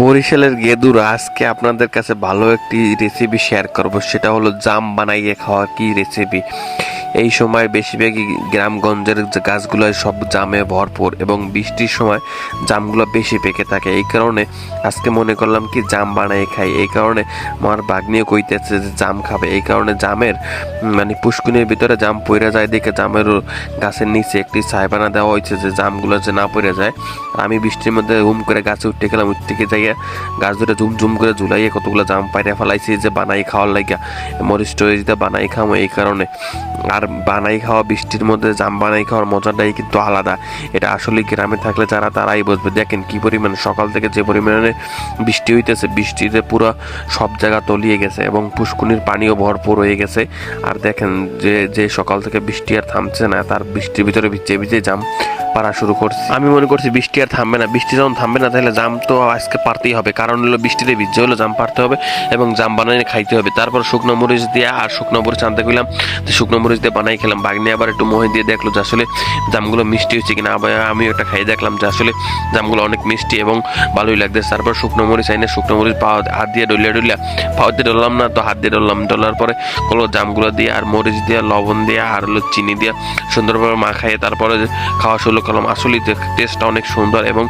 বরিশালের গেদুর, আজকে আপনাদের কাছে ভালো একটি রেসিপি শেয়ার করব। সেটা হলো জাম বানাইয়ে খাওয়ার কি রেসিপি এই সময় বেশিরভাগই গ্রামগঞ্জের গাছগুলো সব জামে ভরপুর এবং বৃষ্টির সময় জামগুলো বেশি পেকে থাকে। এই কারণে আজকে মনে করলাম কি জাম বানাই খাই। এই কারণে আমার বাগনিও কইতেছে যে জাম খাবে। এই কারণে জামের মানে পুষ্কুনির ভিতরে জাম পইরা যায়, দেখে জামের গাছের নিচে একটি ছাইবানা দেওয়া হয়েছে যে জামগুলো যে না পড়ে যায়। আমি বৃষ্টির মধ্যে হুম করে গাছে উঠতে গেলাম, উঠতে গিয়ে যাইয়া গাছ ধরে ঝুম ঝুম করে ঝুলাইয়ে কতগুলো জাম পাইরা ফেলাইছি যে বানাই খাওয়ার লাগিয়া। মরিচ টরিচ দিয়ে বানাই খাওয়া এই কারণে আর বানাই খাওয়া, বৃষ্টির মধ্যে জাম বানাই খাওয়ার মজাটাই কিন্তু আলাদা। এটা আসলে গ্রামে থাকলে যারা তারাই বুঝবে। দেখেন কি পরিমাণ, সকাল থেকে যে পরিমাণে বৃষ্টি হইতেছে, বৃষ্টিতে পুরো সব জায়গা তলিয়ে গেছে এবং পুষ্কুনির পানিও ভরপুর হয়ে গেছে। আর দেখেন যে যে সকাল থেকে বৃষ্টি আর থামছে না, তার বৃষ্টির ভিতরে ভিজে ভিজে জাম পারা শুরু করছি। আমি মনে করছি বৃষ্টি আর থামবে না। বৃষ্টি যখন থামবে না, তাহলে জাম তো আজকে পারতেই হবে। কারণ হলো বৃষ্টিতে ভিজে হলো, জাম পারতে হবে এবং জাম বানিয়ে খাইতে হবে। তারপর শুকনো মরিচ দিয়ে আর শুকনো মরিচ আনতে গেলাম। তো শুকনো মরিচ দিয়ে বানাই খেলাম। বাগনি আবার একটু মহে দিয়ে দেখল যে আসলে জামগুলো মিষ্টি হচ্ছে কিনা। আবার আমি ওটা খাই দেখলাম যে আসলে জামগুলো অনেক মিষ্টি এবং ভালোই লাগতেছে। তারপর শুকনো মরিচ আইনে শুকনো মরিচ পাওয়া হাত দিয়ে ডলিয়া ডলিয়া। পাওয়া দিয়ে ডললাম না তো হাত দিয়ে ডললাম ডলার পরে কোনো জামগুলো দিয়ে আর মরিচ দিয়ে, লবণ দিয়ে আর হলো চিনি দিয়ে সুন্দরভাবে মাখাইয়ে তারপরে খাওয়া শুরু করলাম আসলেই টেস্টটা অনেক সুন্দর এবং